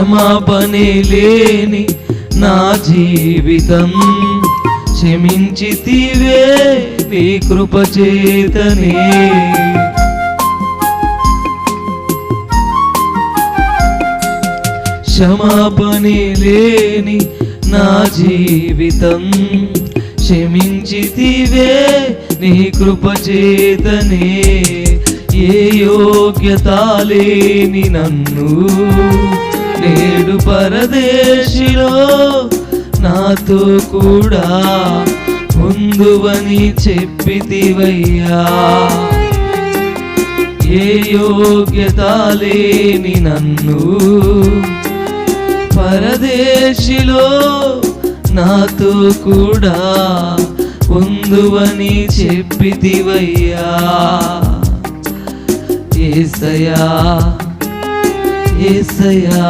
క్షమాపణే లేని నా జీవితం. క్షమించితివే నీ కృపచేతనే క్షమాపణే లేని నా జీవితం. క్షమించితివే నీ కృపచేతనే ఏ యోగ్యత లేని నన్ను నేడు పరదేశిలో నాతో కూడా ఉందువని చెప్పితివయ్యా. ఏ యోగ్యత లేని నన్ను పరదేశిలో నాతో కూడా ఉందువని చెప్పితివయ్యా. ఏసయా ఏసయా